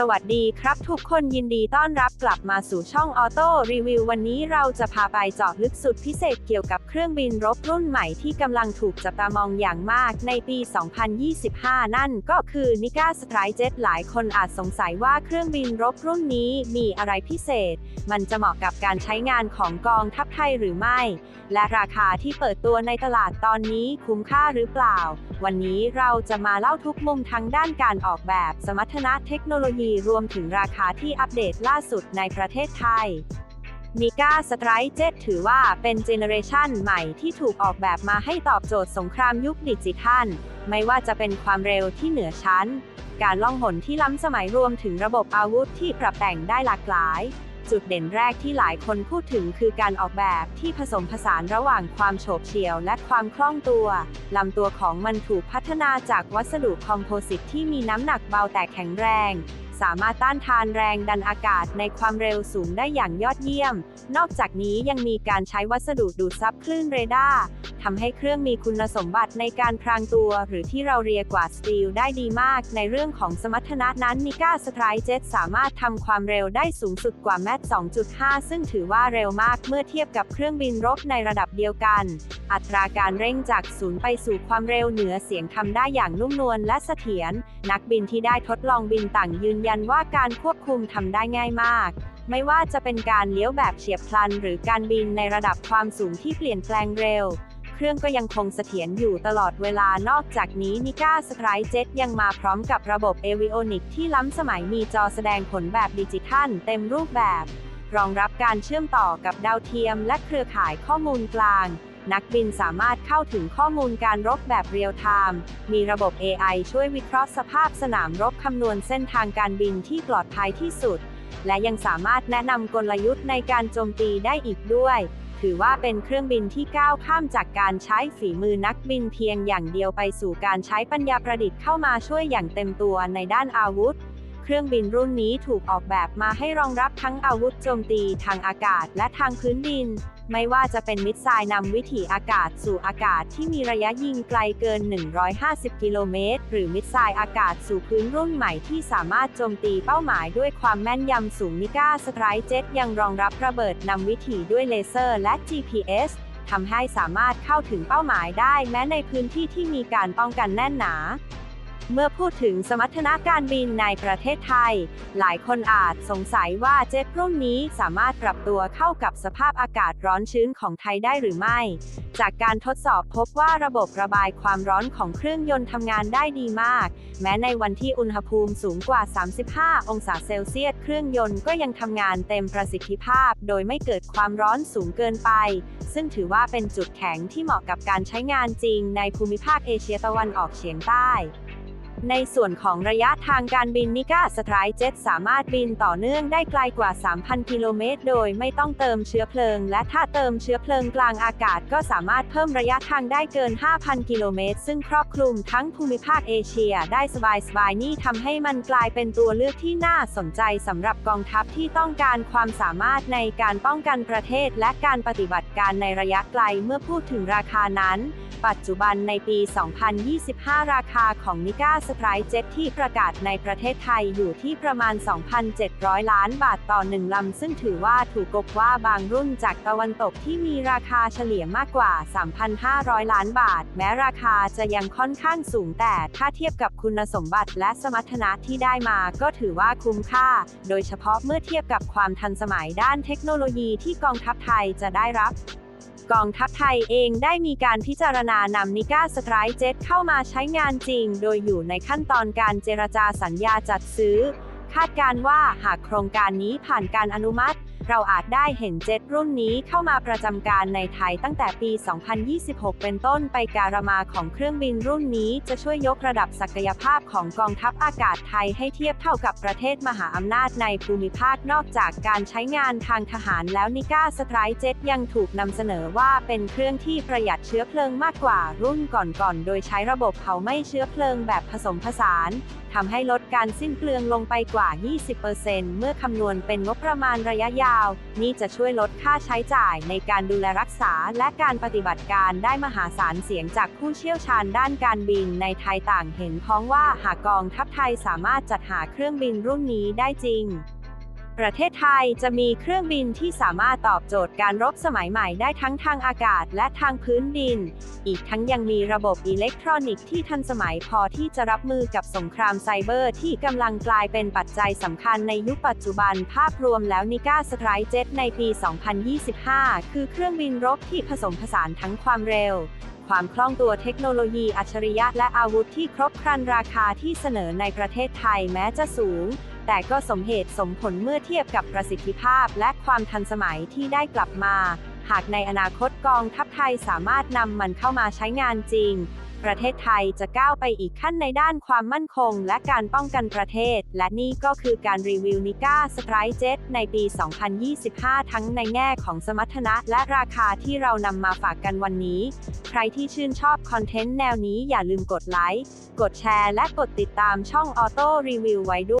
สวัสดีครับทุกคนยินดีต้อนรับกลับมาสู่ช่องออโต้รีวิววันนี้เราจะพาไปเจาะลึกสุดพิเศษเกี่ยวกับเครื่องบินรบรุ่นใหม่ที่กำลังถูกจับตามองอย่างมากในปี 2025 นั่นก็คือนิก้าสไตรเจ็ตหลายคนอาจสงสัยว่าเครื่องบินรบรุ่นนี้มีอะไรพิเศษ มันจะเหมาะกับการใช้งานของกองทัพไทยหรือไม่ และราคาที่เปิดตัวในตลาดตอนนี้คุ้มค่าหรือเปล่า วันนี้เราจะมาเล่าทุกมุมทั้งด้านการออกแบบสมรรถนะเทคโนโลยีรวมถึงราคาที่อัปเดตล่าสุดในประเทศไทยมิก้าสไตร์เจ็ถือว่าเป็นเจเนอเรชันใหม่ที่ถูกออกแบบมาให้ตอบโจทย์สงครามยุคดิจิทัล ไม่ว่าจะเป็นความเร็วที่เหนือชั้น การล่องหนที่ล้ำสมัยรวมถึงระบบอาวุธที่ปรับแต่งได้หลากหลาย จุดเด่นแรกที่หลายคนพูดถึงคือการออกแบบที่ผสมผสานระหว่างความโฉบเฉี่ยวและความคล่องตัวลำตัวของมันถูกพัฒนาจากวัสดุคอมโพสิตที่มีน้ำหนักเบาแต่แข็งแรง สามารถต้านทานแรงดันอากาศในความเร็วสูงได้อย่างยอดเยี่ยม นอกจากนี้ยังมีการใช้วัสดุดูดซับคลื่นเรดาร์ทำให้เครื่องมีคุณสมบัติในการพรางตัว หรือที่เราเรียกว่าสตีลได้ดีมาก ในเรื่องของสมรรถนะนั้นนิก้าสไตรเจ็ตสามารถทำความเร็วได้สูงสุดกว่าแมท2.5 ซึ่งถือว่าเร็วมากเมื่อเทียบกับเครื่องบินรบในระดับเดียวกัน อัตราการเร่งจากศูนย์ไปสู่ความเร็วเหนือเสียงทำได้อย่างนุ่มนวลและเสถียรนักบินที่ได้ทดลองบินต่างยืนยันว่าการควบคุมทำได้ง่ายมาก ไม่ว่าจะเป็นการเลี้ยวแบบเฉียบพลัน หรือการบินในระดับความสูงที่เปลี่ยนแปลงเร็ว เครื่องก็ยังคงเสถียรอยู่ตลอดเวลานอกจากนี้นิก้าสไตรเจ็ตยังมาพร้อมกับระบบเอวิโอนิกที่ล้ำสมัยมีจอแสดงผลแบบดิจิทัลเต็มรูปแบบ รองรับการเชื่อมต่อกับดาวเทียมและเครือข่ายข้อมูลกลาง นักบินสามารถเข้าถึงข้อมูลการรบแบบเรียลไทม์ มีระบบ AI ช่วยวิเคราะห์สภาพสนามรบคำนวณเส้นทางการบินที่ปลอดภัยที่สุด และยังสามารถแนะนำกลยุทธ์ในการโจมตีได้อีกด้วย ถือว่าเป็นเครื่องบินที่ก้าวข้ามจากการใช้ฝีมือนักบินเพียงอย่างเดียวไปสู่การใช้ปัญญาประดิษฐ์เข้ามาช่วยอย่างเต็มตัวในด้านอาวุธ เครื่องบินรุ่นนี้ถูกออกแบบมาให้รองรับทั้งอาวุธโจมตีทางอากาศและทางพื้นดิน ไม่ว่าจะเป็นมิสไซล์นำวิถีอากาศสู่อากาศที่มีระยะยิงไกลเกิน 150 กิโลเมตร หรือมิสไซล์อากาศสู่พื้นรุ่นใหม่ที่สามารถโจมตีเป้าหมายด้วยความแม่นยำสูงนิก้าสไตรเจ็ตยังรองรับระเบิดนำวิถีด้วยเลเซอร์และ GPS ทำให้สามารถเข้าถึงเป้าหมายได้แม้ในพื้นที่ที่มีการป้องกันแน่นหนา เมื่อพูดถึงสมรรถนะการบินในประเทศไทย หลายคนอาจสงสัยว่าเจ็ตรุ่นนี้สามารถปรับตัวเข้ากับสภาพอากาศร้อนชื้นของไทยได้หรือไม่ จากการทดสอบพบว่าระบบระบายความร้อนของเครื่องยนต์ทำงานได้ดีมาก แม้ในวันที่อุณหภูมิสูงกว่า 35 องศาเซลเซียส เครื่องยนต์ก็ยังทำงานเต็มประสิทธิภาพ โดยไม่เกิดความร้อนสูงเกินไป ซึ่งถือว่าเป็นจุดแข็งที่เหมาะกับการใช้งานจริงในภูมิภาคเอเชียตะวันออกเฉียงใต้ ในส่วนของระยะทางการบินนิก้าสไตร์เจ็ตสามารถบินต่อเนื่องได้ไกลกว่า 3,000 กิโลเมตร โดยไม่ต้องเติมเชื้อเพลิง และถ้าเติมเชื้อเพลิงกลางอากาศก็สามารถเพิ่มระยะทางได้เกิน 5,000 กิโลเมตร ซึ่งครอบคลุมทั้งภูมิภาคเอเชียได้สบายๆนี่ทำให้มันกลายเป็นตัวเลือกที่น่าสนใจสำหรับกองทัพที่ต้องการความสามารถในการป้องกันประเทศ และการปฏิบัติการในระยะไกลเมื่อพูดถึงราคานั้น ปัจจุบันในปี 2025 ราคาของนิก้าสไตรเจ็ตที่ประกาศในประเทศไทยอยู่ที่ประมาณ 2,700 ล้านบาทต่อหนึ่งลำซึ่งถือว่าถูกกว่าบางรุ่นจากตะวันตกที่มีราคาเฉลี่ยมากกว่า 3,500 ล้านบาท แม้ราคาจะยังค่อนข้างสูงแต่ถ้าเทียบกับคุณสมบัติและสมรรถนะที่ได้มาก็ถือว่าคุ้มค่า โดยเฉพาะเมื่อเทียบกับความทันสมัยด้านเทคโนโลยีที่กองทัพไทยจะได้รับ กองทัพไทยเองได้มีการพิจารณานำนิก้าสไตรเจ็ตเข้ามาใช้งานจริง โดยอยู่ในขั้นตอนการเจรจาสัญญาจัดซื้อ คาดการว่าหากโครงการนี้ผ่านการอนุมัติ เราอาจได้เห็นเจ็ตรุ่นนี้เข้ามาประจำการในไทยตั้งแต่ปี 2026 เป็นต้นไปการมาของเครื่องบินรุ่นนี้จะช่วยยกระดับศักยภาพของกองทัพอากาศไทยให้เทียบเท่ากับประเทศมหาอำนาจในภูมิภาคนอกจากการใช้งานทางทหารแล้วนิก้าสไตรเจ็ตยังถูกนำเสนอว่าเป็นเครื่องที่ประหยัดเชื้อเพลิงมากกว่ารุ่นก่อนๆ โดยใช้ระบบเผาไหม้เชื้อเพลิงแบบผสมผสาน ทำให้ลดการสิ้นเปลืองลงไปกว่า 20%เมื่อคำนวณเป็นงบประมาณระยะยาว นี่จะช่วยลดค่าใช้จ่ายในการดูแลรักษาและการปฏิบัติการได้มหาศาลเสียงจากผู้เชี่ยวชาญด้านการบินในไทยต่างเห็นพ้องว่าหากกองทัพไทยสามารถจัดหาเครื่องบินรุ่นนี้ได้จริง ประเทศไทยจะมีเครื่องบินที่สามารถตอบโจทย์การรบสมัยใหม่ได้ทั้งทางอากาศและทางพื้นดิน อีกทั้งยังมีระบบอิเล็กทรอนิกส์ที่ทันสมัยพอที่จะรับมือกับสงครามไซเบอร์ที่กำลังกลายเป็นปัจจัยสำคัญในยุคปัจจุบันภาพรวมแล้วนิก้าสไตรเจ็ตในปี 2025 คือเครื่องบินรบที่ผสมผสานทั้งความเร็ว ความคล่องตัวเทคโนโลยีอัจฉริยะและอาวุธที่ครบครันราคาที่เสนอในประเทศไทยแม้จะสูง แต่ก็สมเหตุสมผลเมื่อเทียบกับประสิทธิภาพและความทันสมัยที่ได้กลับมา หากในอนาคตกองทัพไทยสามารถนำมันเข้ามาใช้งานจริง ประเทศไทยจะก้าวไปอีกขั้นในด้านความมั่นคง และการป้องกันประเทศ และนี่ก็คือการรีวิวนิก้าสไตรเจ็ตในปี 2025 ทั้งในแง่ของสมรรถนะและราคาที่เรานำมาฝากกันวันนี้ ใครที่ชื่นชอบคอนเทนต์แนวนี้อย่าลืมกดไลค์ กดแชร์ และกดติดตามช่องออโต้รีวิวไว้ด้วย